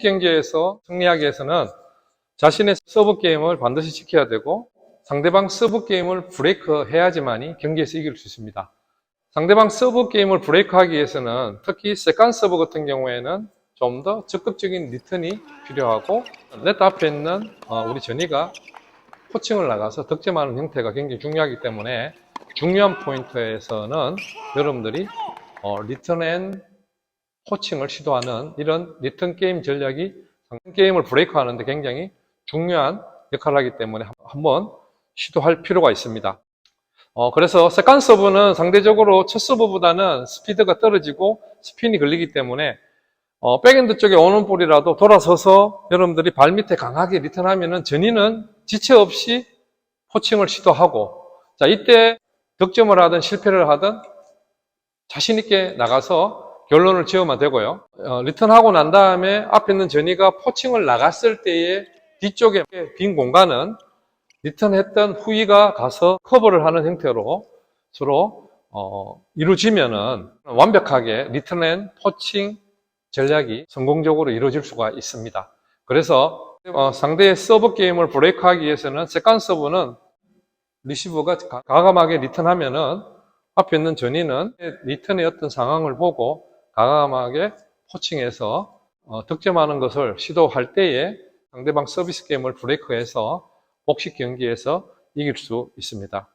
경기에서 승리하기 위해서는 자신의 서브 게임을 반드시 지켜야 되고 상대방 서브 게임을 브레이크 해야지만이 경기에서 이길 수 있습니다. 상대방 서브 게임을 브레이크하기 위해서는 특히 세컨 서브 같은 경우에는 좀 더 적극적인 리턴이 필요하고 네트 앞에 있는 어, 우리 전이가 코칭을 나가서 득점하는 형태가 굉장히 중요하기 때문에 중요한 포인트에서는 여러분들이 어, 리턴 앤 코칭을 시도하는 이런 리턴 게임 전략이 게임을 브레이크하는데 굉장히 중요한 역할을 하기 때문에 한- 한번 시도할 필요가 있습니다. 어, 그래서 세컨 서브는 상대적으로 첫 서브보다는 스피드가 떨어지고 스핀이 걸리기 때문에 어, 백엔드 쪽에 오는 볼이라도 돌아서서 여러분들이 발 밑에 강하게 리턴하면은 전인은 지체 없이 포칭을 시도하고 자 이때 득점을 하든 실패를 하든 자신 있게 나가서 결론을 지으면 되고요. 어, 리턴하고 난 다음에 앞에 있는 전이가 포칭을 나갔을 때의 뒤쪽에 빈 공간은 리턴했던 후위가 가서 커버를 하는 형태로 서로 어, 이루어지면은 완벽하게 리턴앤 포칭 전략이 성공적으로 이루어질 수가 있습니다. 그래서 어, 상대의 서브 게임을 브레이크하기 위해서는 세컨 서브는 리시버가 가- 과감하게 리턴하면은 앞에 있는 전이는 리턴의 어떤 상황을 보고 과감하게 포칭해서 어, 득점하는 것을 시도할 때에 상대방 서비스 게임을 브레이크해서 복식 경기에서 이길 수 있습니다.